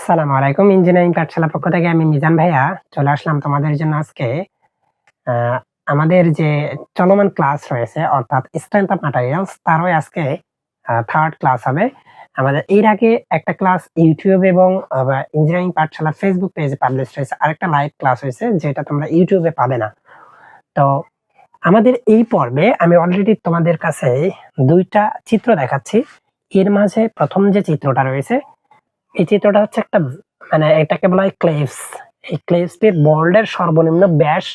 আসসালামু আলাইকুম, ইঞ্জিনিয়ারিং পাঠশালা পক্ষ থেকে আমি মিজান ভাইয়া চলে আসলাম তোমাদের জন্য আজকে। আমাদের যে চলমান ক্লাস রয়েছে, অর্থাৎ স্ট্রেংথ অফ ম্যাটেরিয়ালস তারই আজকে থার্ড ক্লাস হবে। আমাদের এর আগে একটা ক্লাস ইউটিউব এবং ইঞ্জিনিয়ারিং পাঠশালা ফেসবুক পেজে পাবলিশ হয়েছে, আরেকটা লাইভ ক্লাস হয়েছে, যেটা তোমরা ইউটিউবে পাবে না। তো, আমাদের এই পর্বে আমি অলরেডি তোমাদের কাছে দুইটা চিত্র দেখাচ্ছি। এর মাঝে প্রথম যে চিত্রটা রয়েছে এই চিত্রটা হচ্ছে একটা মানে এটাকে বলা হয় ক্লেভস। এই ক্লেভসটির বোল্ডের সর্বনিম্ন ব্যাস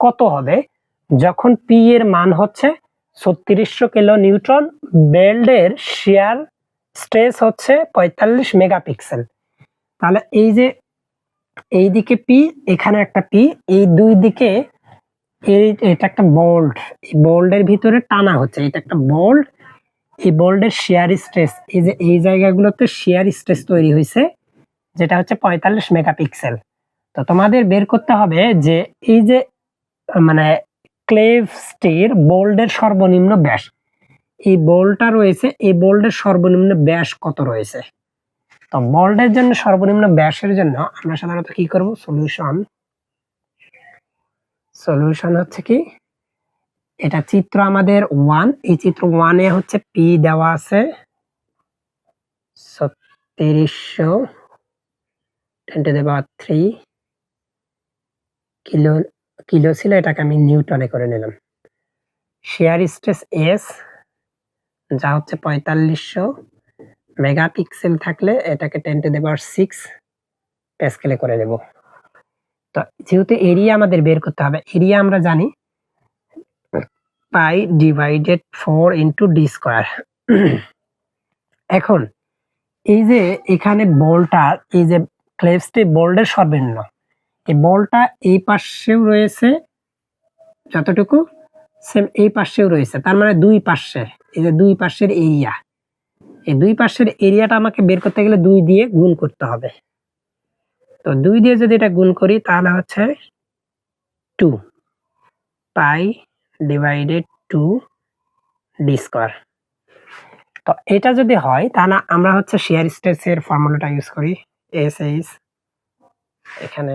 কত হবে? যখন পি এর মান হচ্ছে ছত্রিশশো কিলো নিউটন বেল্ডের শিয়ার স্ট্রেস হচ্ছে পঁয়তাল্লিশ মেগাপিক্সেল। তাহলে এই যে এই দিকে পি এখানে একটা পি এই দুই দিকে এই, এটা একটা বোল্ড এই বোল্ডের ভিতরে টানা হচ্ছে, এটা একটা বোল্ড এই বোল্ডের শেয়ার স্ট্রেস এই যে এই জায়গাগুলোতে শেয়ার স্ট্রেস তৈরি হয়েছে, যেটা হচ্ছে পঁয়তাল্লিশ মেগাপিক্সেল তো তোমাদের বের করতে হবে যে এই যে মানে ক্লেভসটির বোল্ডের সর্বনিম্ন ব্যাস। এই বোল্ডটা রয়েছে, এই বোল্ডের সর্বনিম্ন ব্যাস কত রয়েছে? তো বোল্ডের জন্য সর্বনিম্ন ব্যাসের জন্য আমরা সাধারণত কি করব? সলিউশন সলিউশন হচ্ছে কি? এটা চিত্র আমাদের ওয়ান এই চিত্র ওয়ানে হচ্ছে পি দেওয়া আছে। ছত্রিশশো ten to power three kilo kilo ছিল, এটাকে আমি নিউটনে করে নিলাম। শেয়ার স্ট্রেস এস যা হচ্ছে পঁয়তাল্লিশশো। মেগাপিক্সেল থাকলে এটাকে টেন টু পাওয়ার সিক্স প্যাসকেলে করে দেব তো যেহেতু এরিয়া আমাদের বের করতে হবে এরিয়া আমরা জানি pi divided four into D square এখন, এই যে এখানে বলটা, এই যে ক্লেভসটি বোল্ডের সর্বনিম্ন। এই বলটা এই পাশেও রয়েছে, যতটুকু সেম এই পাশেও রয়েছে। তার মানে দুই পাশে, এই যে দুই পাশের এরিয়া এই দুই পাশের এরিয়াটা আমাকে বের করতে গেলে দুই দিয়ে গুণ করতে হবে। তো দুই দিয়ে যদি এটা গুণ করি, তাহলে হচ্ছে two pi divided two D square তো এটা যদি হয়, তাহলে আমরা হচ্ছে শেয়ার স্ট্রেসের ফর্মুলাটা ইউজ করি এস এইচ এখানে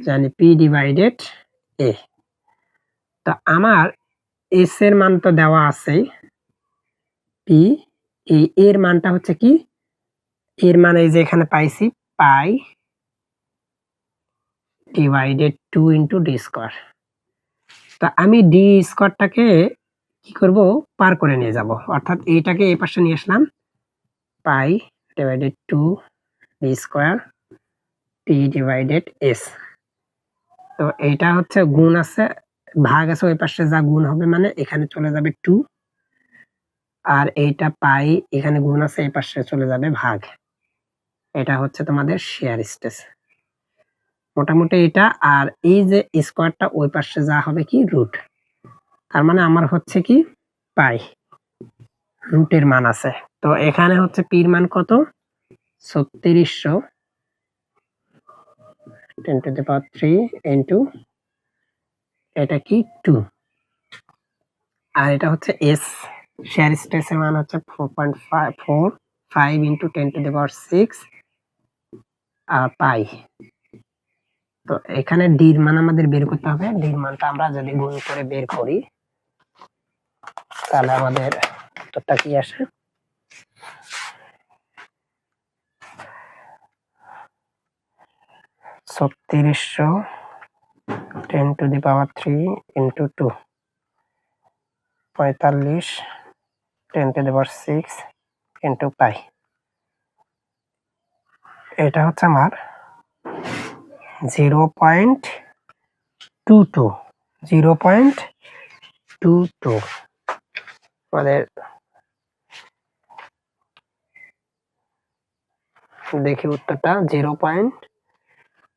জানি পি ডিভাইডেড এ তো আমার এস এর মান তো দেওয়া আছেই পি এই এর মানটা হচ্ছে কি? এর মানে যে এখানে পাইছি pi divided two into D square তা আমি ডি স্কোয়ারটাকে কি করব? পার করে নিয়ে যাব। অর্থাৎ এইটাকে এই পাশে নিয়ে আসলাম। Pi divided two D square P divided S তো এইটা হচ্ছে গুণ আছে, ভাগ আছে ওই পাশে যা গুণ হবে মানে এখানে চলে যাবে টু আর এইটা পাই, এখানে গুণ আছে এই পাশে চলে যাবে ভাগ। এটা হচ্ছে তোমাদের শেয়ার স্টেস মোটামুটি এটা। আর এই যে স্কোয়ারটা ওই পাশে যা হবে কি রুট তার মানে আমার হচ্ছে কি পাই। রুটের মান আছে। তো এখানে হচ্ছে পির মান কত? ছত্রিশশো ten to the power three into এটা কি টু আর এটা হচ্ছে এস শেয়ার স্ট্রেসের মান হচ্ছে four point five four five into ten to the power six R pi. তো এখানে ডির মান আমাদের বের করতে হবে। ডির মানটা আমরা যদি গুণ করে বের করি, তাহলে আমাদের উত্তরটা কি আসে? ছত্রিশশো ten to the power three into two. পঁয়তাল্লিশ ten to the power six into pi. এটা হচ্ছে আমার zero point two two, zero point two two. আমাদের দেখি উত্তরটা, জিরো পয়েন্ট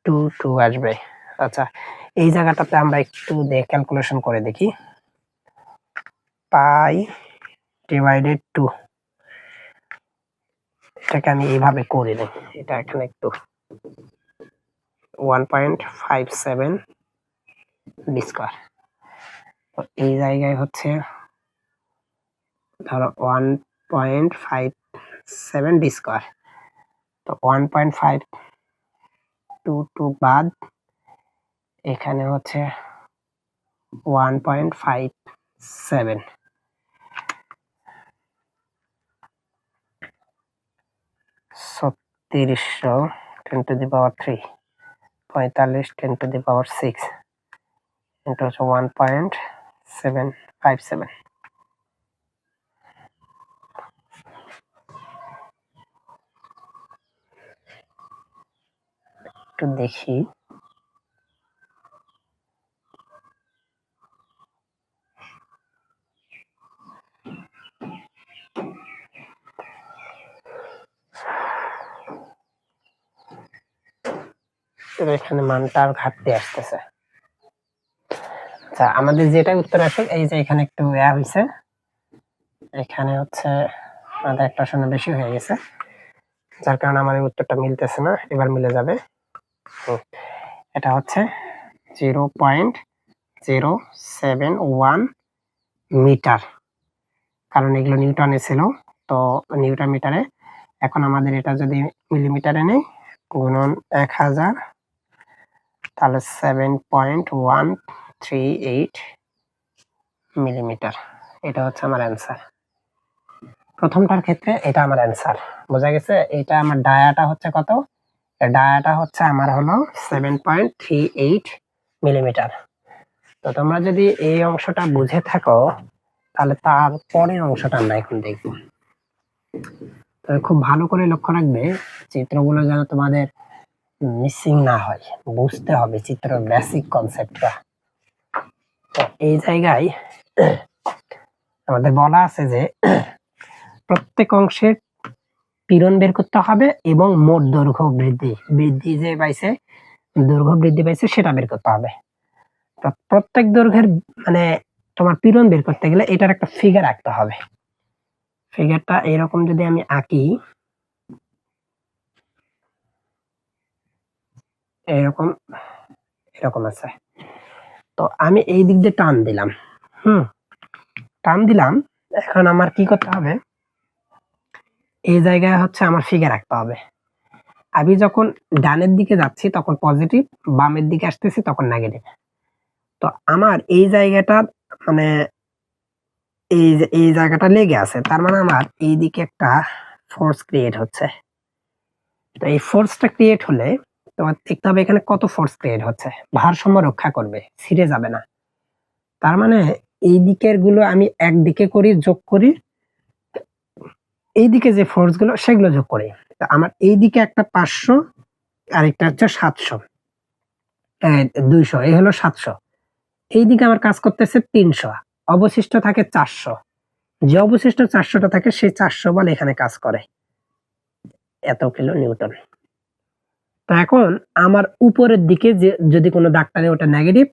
টু টু আসবে। আচ্ছা এই জায়গাটাতে আমরা একটু ক্যালকুলেশন করে দেখি। Pi divided two. এটাকে আমি এইভাবে করে নিই এটা এখানে একটু one point five seven square তো এই জায়গায় হচ্ছে ধরো one point five seven D square তো one point five two two বাদ, এখানে হচ্ছে ওয়ান পয়েন্ট ফাইভ সেভেন ছত্রিশশো ten to the power three পঁয়তাল্লিশ ten to the power six into হচ্ছে one point seven five seven একটু দেখি। এখানে মানটার ঘাটতি আসতেছে। আচ্ছা আমাদের যেটা উত্তর আসে এই যে এখানে একটু ইয়া হয়েছে এখানে হচ্ছে আমাদের একটা শূন্য বেশি হয়ে গেছে। যার কারণে আমাদের উত্তরটা মিলতেছে না, এবার মিলে যাবে। এটা হচ্ছে zero point zero seven one metre. কারণ এগুলো নিউটনে ছিল, তো নিউটন মিটারে। এখন আমাদের এটা যদি মিলিমিটারে নেই, গুণন এক হাজার তাহলে seven point one three eight millimetre এটা হচ্ছে আমার অ্যান্সার প্রথমটার ক্ষেত্রে এটা আমার অ্যান্সার বোঝা গেছে? এটা আমার ডায়াটা হচ্ছে কত? ডায়াটা হচ্ছে আমার হলো seven point three eight millimetre তো তোমরা যদি এই অংশটা বুঝে থাকো, তাহলে তার পরের অংশটা আমরা এখন দেখব। তবে খুব ভালো করে লক্ষ্য রাখবে, চিত্রগুলো যেন তোমাদের মিসিং না হয় বুঝতে হবে চিত্র বেসিক কনসেপ্টটা তো এই জায়গায় আমাদের বলা আছে যে প্রত্যেক অংশের পীড়ন বের করতে হবে এবং মোট দৈর্ঘ্য বৃদ্ধি। বৃদ্ধি যে পাইছে, দৈর্ঘ্য বৃদ্ধি পাইছে, সেটা বের করতে হবে। প্রত্যেক দৈর্ঘ্যের মানে তোমার পীড়ন বের করতে গেলে এটার একটা ফিগার আঁকতে হবে। ফিগারটা এরকম যদি আমি আঁকি এরকম এরকম আছে। তো আমি এই দিক দিয়ে টান দিলাম। হুম, টান দিলাম। এখন আমার কি করতে হবে? এই জায়গায় হচ্ছে আমার ফিগার রাখতে হবে। আমি যখন ডানের দিকে যাচ্ছি, তখন পজিটিভ বামের দিকে আসতেছি, তখন নেগেটিভ তো আমার এই জায়গাটা মানে এই এই জায়গাটা লেগে আছে। তার মানে আমার এই দিকে একটা ফোর্স ক্রিয়েট হচ্ছে। তো এই ফোর্সটা ক্রিয়েট হলে তোমার দেখতে হবে এখানে কত ফোর্স ক্রিয়েট হচ্ছে। ভারসাম্য রক্ষা করবে, ছিঁড়ে যাবে না। তার মানে এই দিকেরগুলো আমি একদিকে করি, যোগ করি এই দিকে যে ফোর্সগুলো, সেগুলো যোগ করি। আমার এই দিকে একটা পাঁচশো আর একটা হচ্ছে সাতশো। দুইশো, এই হলো সাতশো। এই দিকে আমার কাজ করতেছে তিনশো, অবশিষ্ট থাকে চারশো। যে অবশিষ্ট চারশোটা থাকে সেই চারশো বল এখানে কাজ করে। এত কিলো নিউটন। তো এখন আমার উপরের দিকে যে, যদি কোনো দাগ টানে ওটা নেগেটিভ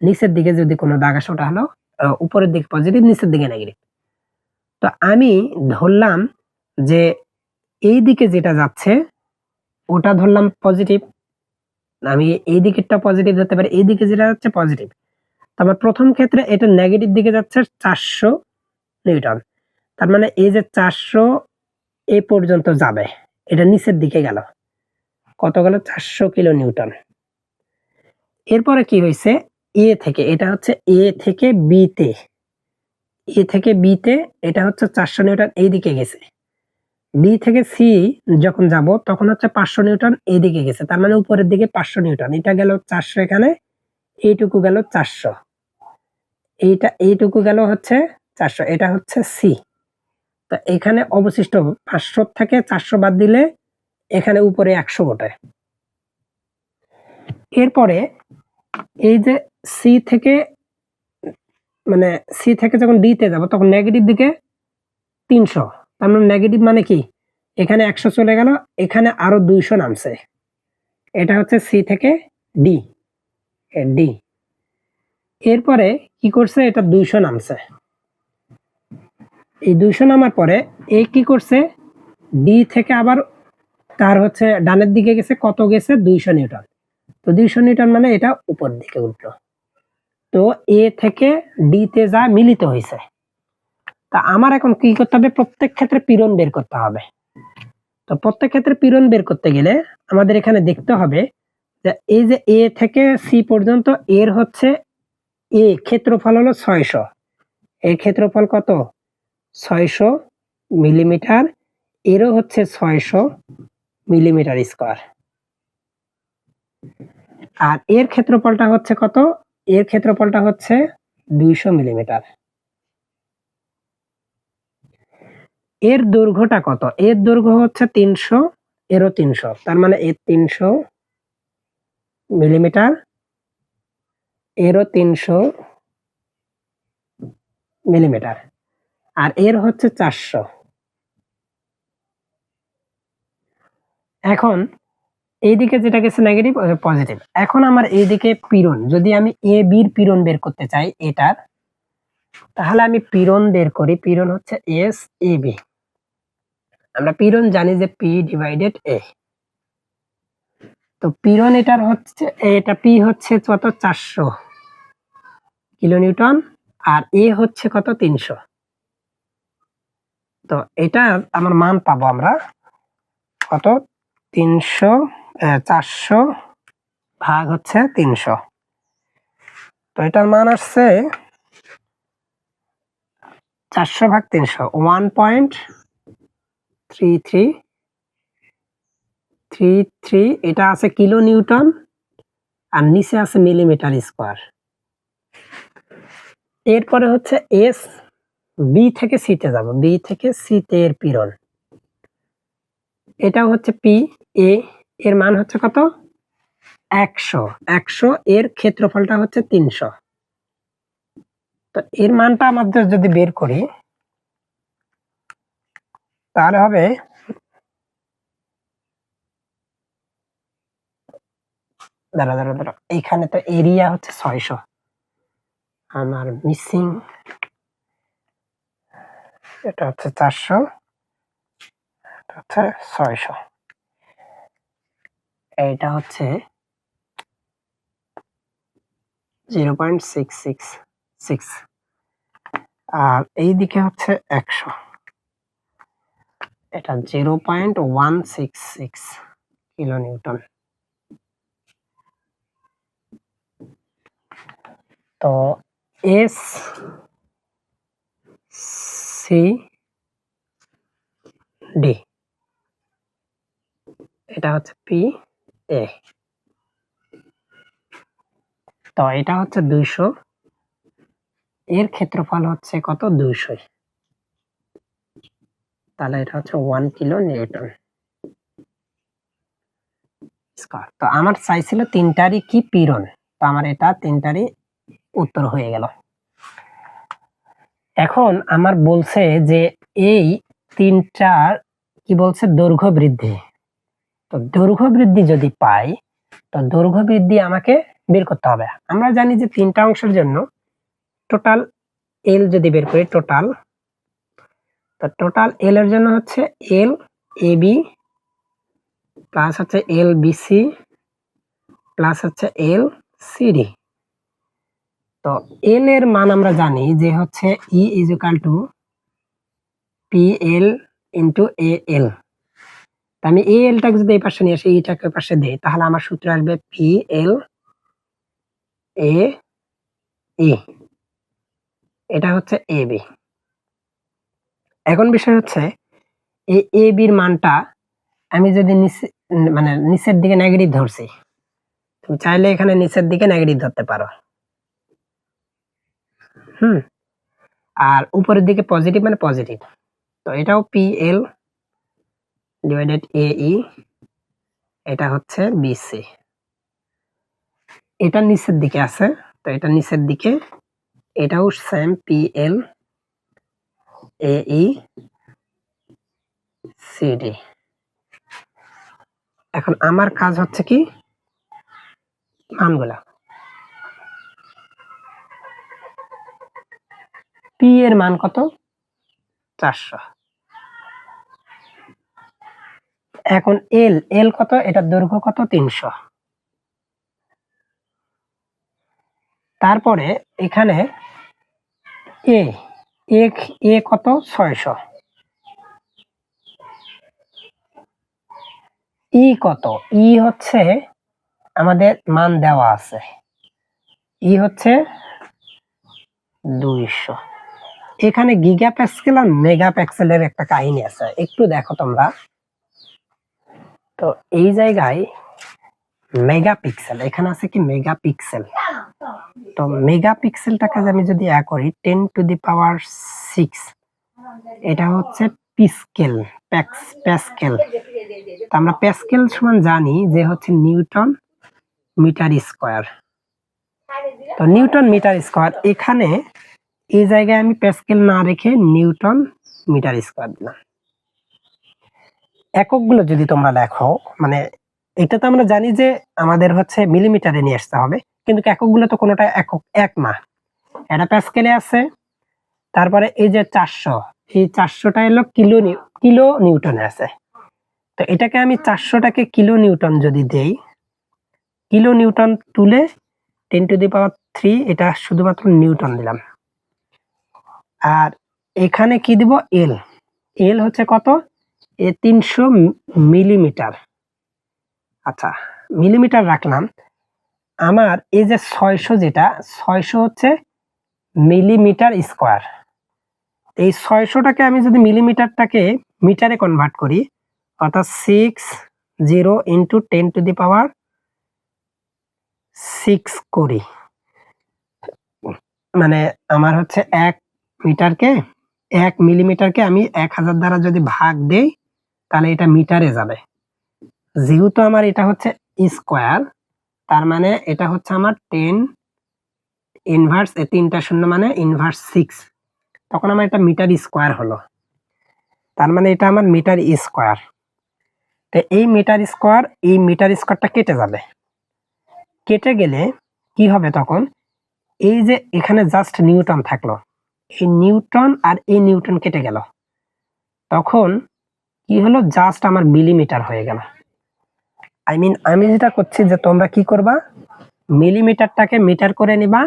নিচের দিকে যদি কোনো দাগ আসে ওটা হলো উপরের দিকে পজিটিভ নিচের দিকে নেগেটিভ তো আমি ধরলাম যে এই দিকে যেটা যাচ্ছে, ওটা ধরলাম পজিটিভ আমি এই দিকেরটা পজিটিভ ধরতে পারি, এই দিকে যেটা যাচ্ছে পজিটিভ তারপর প্রথম ক্ষেত্রে এটা নেগেটিভ দিকে যাচ্ছে চারশো নিউটন। তার মানে এই যে চারশো এ পর্যন্ত যাবে, এটা নিচের দিকে গেল। কত গেল? চারশো কিলো নিউটন এরপরে কি হয়েছে? এ থেকে, এটা হচ্ছে এ থেকে বি তে এ থেকে বি তে এটা হচ্ছে চারশো নিউটন এই দিকে গেছে। বি থেকে সি যখন যাব, তখন হচ্ছে পাঁচশো নিউটন এইদিকে গেছে। তার মানে উপরের দিকে পাঁচশো নিউটন। এটা গেল চারশো এখানে, এইটুকু গেল চারশো। এইটা, এইটুকু গেল হচ্ছে চারশো। এটা হচ্ছে সি। তো এখানে অবশিষ্ট পাঁচশো থেকে চারশো বাদ দিলে এখানে উপরে একশো ওঠে এরপরে এই যে সি থেকে মানে সি থেকে যখন ডি তে যাব, তখন নেগেটিভ দিকে তিনশো। তার মানে নেগেটিভ মানে কি? এখানে একশো চলে গেল, এখানে আরও দুইশো নামছে। এটা হচ্ছে সি থেকে ডি ডি এরপরে কি করছে? এটা দুইশো নামছে। এই দুইশো নামার পরে এ কি করছে? ডি থেকে আবার তার হচ্ছে ডানের দিকে গেছে, কত গেছে? দুইশো নিউটন। তো দুইশো নিউটন মানে এটা উপর দিকে উঠল তো এ থেকে ডি তে যা মিলিত হয়েছে। তা আমার এখন কি করতে হবে? প্রত্যেক ক্ষেত্রে পীড়ন বের করতে হবে। তো প্রত্যেক ক্ষেত্রে পীড়ন বের করতে গেলে আমাদের এখানে দেখতে হবে যে এই যে এ থেকে সি পর্যন্ত এর হচ্ছে এ ক্ষেত্রফল হলো ছয়শো। এর ক্ষেত্রফল কত? ছয়শো মিলিমিটার। এরও হচ্ছে ছয়শো। মিলিমিটার স্কোয়ার আর এর ক্ষেত্রফলটা হচ্ছে কত? এর ক্ষেত্রফলটা হচ্ছে দুইশো মিলিমিটার এর দৈর্ঘ্যটা কত? এর দৈর্ঘ্য হচ্ছে তিনশো, এরও তিনশো। তার মানে এর তিনশো মিলিমিটার এরও তিনশো মিলিমিটার আর এর হচ্ছে চারশো। এখন এইদিকে যেটা গেছে নেগেটিভ পজিটিভ এখন আমার এইদিকে পীড়ন, যদি আমি এ বির পীড়ন বের করতে চাই, এটার, তাহলে আমি পীড়ন বের করি। পীড়ন হচ্ছে এস এ বি আমরা পীড়ন জানি যে পি ডিভাইডেড এ তো পীড়ন এটার হচ্ছে, এটা পি হচ্ছে কত? চারশো কিলোনিউটন, আর এ হচ্ছে কত? তিনশো। তো এটা আমার মান পাবো আমরা কত? তিনশো চারশো ভাগ হচ্ছে তিনশো। তো এটার মান আসছে চারশো ভাগ তিনশো one point three three three three এটা আছে কিলো নিউটন আর নিচে আছে মিলিমিটার স্কোয়ার। এরপরে হচ্ছে এস বি থেকে সিতে যাব বি থেকে সিতে এর পীড়ন। এটা হচ্ছে পি এ এর মান হচ্ছে কত? একশো। একশো, এর ক্ষেত্রফলটা হচ্ছে তিনশো। তো এর মানটা আমাদের যদি বের করি, তাহলে হবে দাঁড়া দাঁড়া দাঁড়া। এইখানে তো এরিয়া হচ্ছে ছয়শো। আমার মিসিং এটা হচ্ছে চারশো, এটা হচ্ছে ছয়শো। এইটা হচ্ছে zero point six six six. আর এই দিকে হচ্ছে একশো। এটা zero point one six six kilo newton তো এস সি ডি। এটা হচ্ছে পি তো এটা হচ্ছে দুইশো। এর ক্ষেত্রফল হচ্ছে কত? দুইশোই। তাহলে এটা হচ্ছে ওয়ান কিলো নিউটন। তো আমার চাইছিল তিনটারই কি পীড়ন? তো আমার এটা তিনটারই উত্তর হয়ে গেল। এখন আমার বলছে যে এই তিনটার কি বলছে? দৈর্ঘ্য বৃদ্ধি। তো দৈর্ঘ্য বৃদ্ধি যদি পাই, তো দৈর্ঘ্য বৃদ্ধি আমাকে বের করতে হবে। আমরা জানি যে তিনটা অংশের জন্য টোটাল এল যদি বের করি টোটাল তো টোটাল এল এর জন্য হচ্ছে এল এ বি প্লাস হচ্ছে এল বিসি প্লাস হচ্ছে এল সিডি তো এল এর মান আমরা জানি যে হচ্ছে E is equal to P L into A L আমি এ এলটাকে যদি এই পাশে নিয়ে আসি ইটাকে পাশে দেই, তাহলে আমার সূত্র আসবে পি এল এ এটা হচ্ছে এ বি এখন বিষয় হচ্ছে, এই এ বির মানটা আমি যদি নিচে মানে নিচের দিকে নেগেটিভ ধরছি, তুমি চাইলে এখানে নিচের দিকে নেগেটিভ ধরতে পারো। হুম? আর উপরের দিকে পজিটিভ মানে পজিটিভ তো এটাও পি এল ডিভাইডেড এ ই, এটা হচ্ছে বিসি এটা নিচের দিকে আছে, তো এটা নিচের দিকে, এটাও same P L A E CD এখন আমার কাজ হচ্ছে কি? মানগুলা। পি এর মান কত? চারশো। এখন এল এল কত? এটার দৈর্ঘ্য কত? তিনশো। তারপরে এখানে এ এ কত? ছয়শো। ই কত? ই হচ্ছে আমাদের মান দেওয়া আছে। ই হচ্ছে দুইশো। এখানে গিগা প্যাক্সেল আর মেগা প্যাক্সেলের একটা কাহিনী আছে। একটু দেখো তোমরা। তো এই জায়গায় মেগা পিক্সেল এখানে আছে কি মেগা পিক্সেল তো মেগা পিক্সেলটাকে আমি যদি এ করি ten to the power six এটা হচ্ছে পিস্কেল প্যাস্কেল। তো আমরা প্যাস্কেল সমান জানি যে হচ্ছে নিউটন মিটার স্কোয়ার। তো নিউটন মিটার স্কোয়ার, এখানে এই জায়গায় আমি প্যাস্কেল না রেখে নিউটন মিটার স্কোয়ার দিলাম। এককগুলো যদি তোমরা লেখো মানে এটা তো আমরা জানি যে আমাদের হচ্ছে মিলিমিটারে নিয়ে আসতে হবে, কিন্তু এককগুলো তো কোনোটা একক, এক না। এটা প্যাস্কেলে আছে, তারপরে এই যে চারশো, এই চারশোটা এলো কিলো কিলো নিউটনে আছে। তো এটাকে আমি চারশোটাকে কিলো নিউটন যদি দেই, কিলো নিউটন তুলে ten to the power three এটা শুধুমাত্র নিউটন দিলাম। আর এখানে কি দিব? এল এল হচ্ছে কত? এ তিনশো মিলিমিটার। আচ্ছা মিলিমিটার রাখলাম। আমার এই যে ছয়শো যেটা, ছয়শো হচ্ছে মিলিমিটার স্কোয়ার। এই ছয়শোটাকে আমি যদি মিলিমিটারটাকে মিটারে কনভার্ট করি, অর্থাৎ six zero into ten to the power six করি। মানে আমার হচ্ছে এক মিটারকে, এক মিলিমিটারকে আমি এক হাজার দ্বারা যদি ভাগ দেই তাহলে এটা মিটারে যাবে। যেহেতু আমার এটা হচ্ছে স্কোয়ার, তার মানে এটা হচ্ছে আমার টেন ইনভার্স এ তিনটা শূন্য মানে ইনভার্স সিক্স তখন আমার এটা মিটার স্কোয়ার হলো। তার মানে এটা আমার মিটার স্কোয়ার। তো এই মিটার স্কোয়ার, এই মিটার স্কোয়ারটা কেটে যাবে। কেটে গেলে কি হবে তখন? এই যে এখানে জাস্ট নিউটন থাকল। এই নিউটন আর এই নিউটন কেটে গেল। তখন কি হলো? জাস্ট আমার মিলিমিটার হয়ে গেল। আই মিন আমি যেটা করছি যে তোমরা কি করবা? মিলিমিটারটাকে মিটার করে নিবা।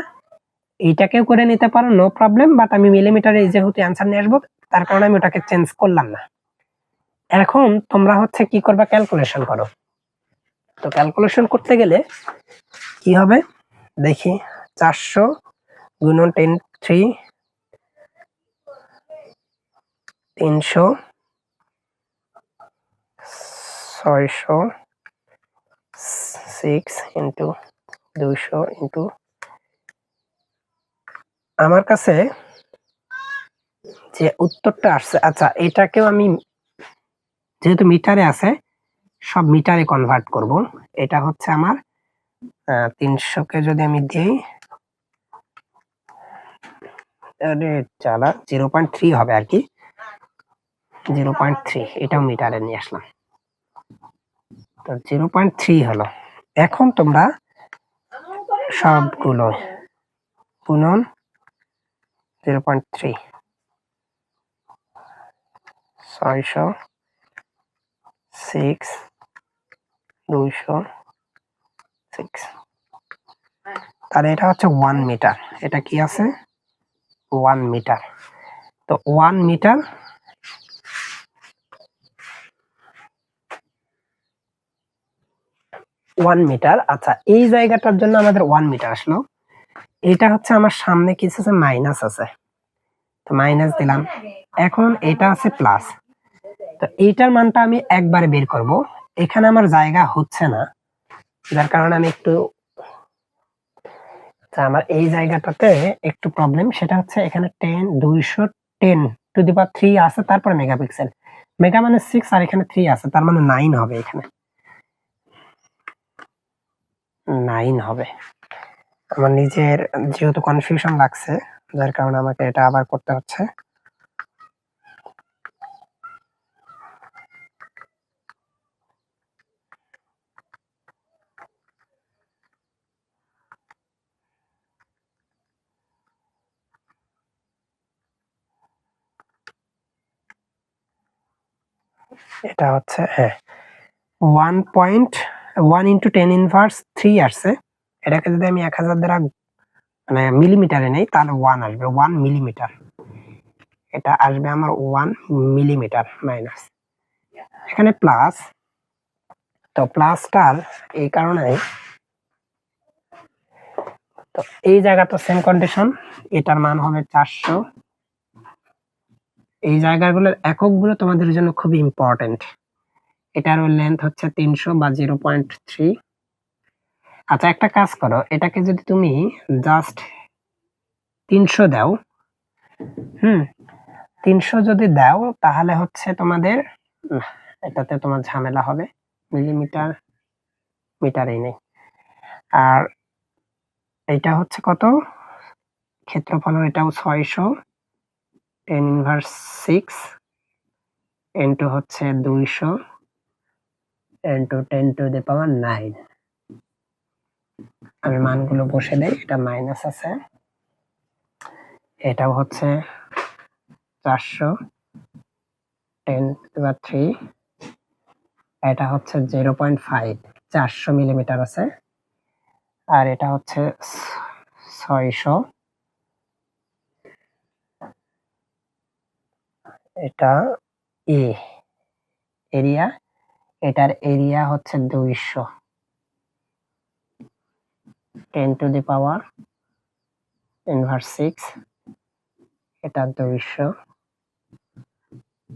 এইটাকেও করে নিতে পারো নো প্রবলেম বাট আমি মিলিমিটারে যেহেতু অ্যান্সার নিয়ে আসব, তার কারণে আমি ওটাকে চেঞ্জ করলাম না। এখন তোমরা হচ্ছে কি করবা? ক্যালকুলেশন করো। তো ক্যালকুলেশন করতে গেলে কি হবে? দেখি, চারশো গুণন টেন থ্রি তিনশো ছয়শো সিক্স ইন্টু দুইশো ইন্টু আমার কাছে যে উত্তরটা আসছে আচ্ছা এটাকেও আমি যেহেতু মিটারে আছে, সব মিটারে কনভার্ট করব। এটা হচ্ছে আমার তিনশোকে যদি আমি দিই চালা জিরো পয়েন্ট থ্রি হবে আর কি জিরো পয়েন্ট থ্রি এটাও মিটারে নিয়ে আসলাম। জিরো পয়েন্ট থ্রি হলো। এখন তোমরা সবগুলো গুণন জিরো পয়েন্ট থ্রি। ছয়শো, সিক্স, দুইশো, সিক্স। তাহলে এটা হচ্ছে ওয়ান মিটার। এটা কি আছে? One metre. তো ওয়ান মিটার ওয়ান মিটার আচ্ছা এই জায়গাটার জন্য আমাদের ওয়ান মিটার আসলো। এটা হচ্ছে আমার সামনে কিছু আছে মাইনাস আছে। তো মাইনাস দিলাম। এখন এটা আছে প্লাস তো এইটার মানটা আমি একবারে বের করব। এখানে আমার জায়গা হচ্ছে না। যার কারণে আমি একটু আমার এই জায়গাটাতে একটু প্রবলেম সেটা হচ্ছে এখানে টেন দুইশো ten to the power three আছে, তারপরে মেগাপিক্সেল মেগা মানে সিক্স আর এখানে থ্রি আছে, তার মানে নাইন হবে এখানে। নাইন হবে। আমার নিজের যেহেতু কনফিউশন লাগছে, যার কারণে আমাকে এটা আবার করতে হচ্ছে। এটা হচ্ছে হ্যাঁ। One point one into ten inverse three আসছে। এটাকে যদি আমি এক হাজার দ্বারা মানে মিলিমিটারে নেই, তাহলে ওয়ান আসবে ওয়ান মিলিমিটার এটা আসবে আমার ওয়ান মিলিমিটার মাইনাস এখানে প্লাস তো প্লাসটার এই কারণে, তো এই জায়গা তো সেম কন্ডিশন এটার মান হবে চারশো। এই জায়গাগুলোর এককগুলো তোমাদের জন্য খুবই ইম্পর্টেন্ট এটার লেন্থ হচ্ছে তিনশো বা জিরো পয়েন্ট থ্রি আচ্ছা একটা কাজ করো, এটাকে যদি তুমি জাস্ট তিনশো দাও, হুম, তিনশো যদি দাও, তাহলে হচ্ছে তোমাদের এটাতে তোমার ঝামেলা হবে মিলিমিটার মিটারেই নেই। আর এটা হচ্ছে কত? ক্ষেত্রফল এটাও ছয়শো টেন ইনভার্স সিক্স ইন্টু হচ্ছে দুইশো। Into ten to the power nine আমি মানগুলো বসে দেই, এটা মাইনাস আছে। এটাও হচ্ছে চারশো টেন বা থ্রি এটা হচ্ছে জিরো পয়েন্ট ফাইভ চারশো মিলিমিটার আছে। আর এটা হচ্ছে ছয়শো। এটা এ এরিয়া এটার এরিয়া হচ্ছে দুইশো। Ten to the power inverse six, এটা দুইশো।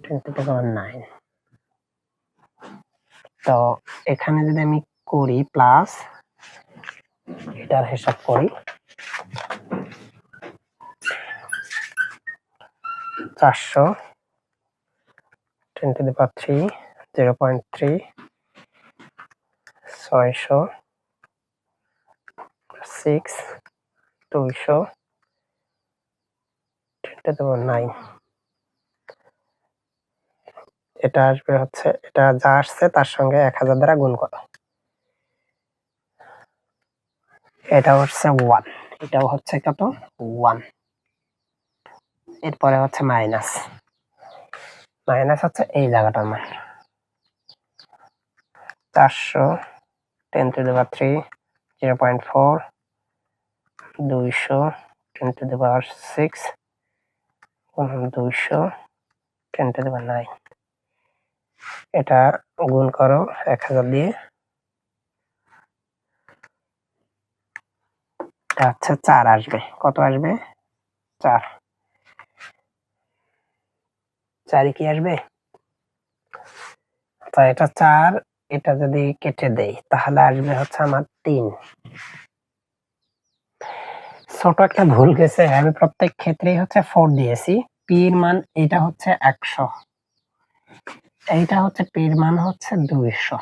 Ten to the power nine. তো এখানে যদি আমি করি প্লাস, এটার হিসাব করি, চারশো। Ten to the power three zero point three ছয়শো সিক্স দুইশো নাইন এটা আসবে হচ্ছে, এটা যা আসছে তার সঙ্গে এক হাজার দ্বারা গুণ করো। এটা হচ্ছে ওয়ান এটাও হচ্ছে কত? ওয়ান এরপরে হচ্ছে মাইনাস মাইনাস হচ্ছে এই জায়গাটার মান। চারশো ten to the power three zero point four দুইশো ten to the power six দুইশো ten to the power nine এটা গুণ করো এক হাজার দিয়ে। আচ্ছা চার আসবে। কত আসবে? চার। চারে কি আসবে? তা এটা চার এটা যদি কেটে দেই, তাহলে আসবে হচ্ছে আমার তিন। ছোট একটা ভুল গেছে, আমি প্রত্যেক ক্ষেত্রেই হচ্ছে ফোর দিয়েছি। পির মান এটা হচ্ছে একশো। এইটা হচ্ছে পির মান হচ্ছে দুইশো।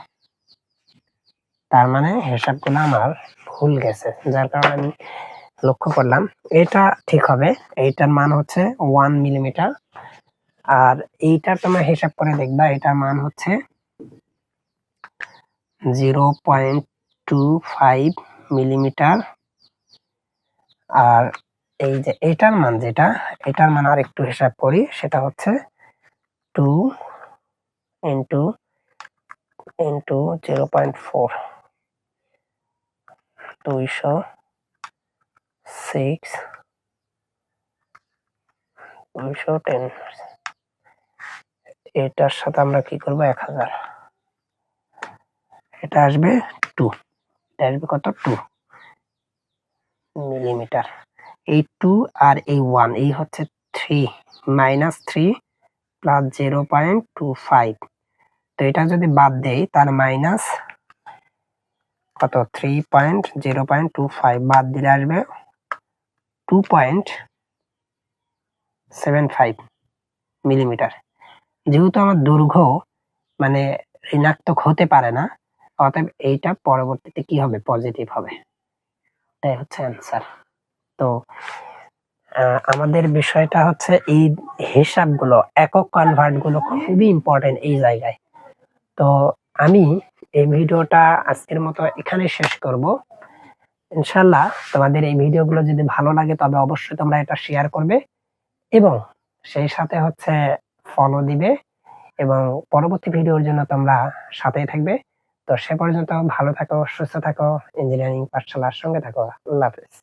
তার মানে হিসাবগুলো আমার ভুল গেছে, যার কারণে আমি লক্ষ্য করলাম, এটা ঠিক হবে। এইটার মান হচ্ছে ওয়ান মিলিমিটার আর এইটার তোমরা হিসাব করে দেখবা, এটার মান হচ্ছে zero point two five millimetre আর এই যে এটার মান যেটা, এটার মান আর একটু হিসাব করি, সেটা হচ্ছে two into into zero point four দুইশো সিক্স দুইশো টেন এটার সাথে আমরা কি করব? এক হাজার। এটা আসবে টু এটা আসবে কত? টু মিলিমিটার এই টু আর এই ওয়ান এই হচ্ছে three minus three plus zero point two five তো এটা যদি বাদ দেই, তার মাইনাস কত? Three point zero point two five বাদ দিলে আসবে two point seven five millimetre যেহেতু আমার দৈর্ঘ্য মানে ঋণাত্মক হতে পারে না অতএব এইটা পরবর্তীতে কি হবে? পজিটিভ হবে। এটাই হচ্ছে অ্যান্সার তো আমাদের বিষয়টা হচ্ছে এই হিসাবগুলো, একক কনভার্টগুলো খুবই ইম্পর্টেন্ট এই জায়গায়। তো, আমি এই ভিডিওটা আজকের মতো এখানে শেষ করব। ইনশাল্লাহ তোমাদের এই ভিডিওগুলো যদি ভালো লাগে, তবে অবশ্যই তোমরা এটা শেয়ার করবে এবং সেই সাথে হচ্ছে ফলো দিবে এবং পরবর্তী ভিডিওর জন্য তোমরা সাথেই থাকবে। তো সে পর্যন্ত ভালো থাকো সুস্থ থাকো ইঞ্জিনিয়ারিং পাঠশালার সঙ্গে থাকো। আল্লাহ হাফেজ।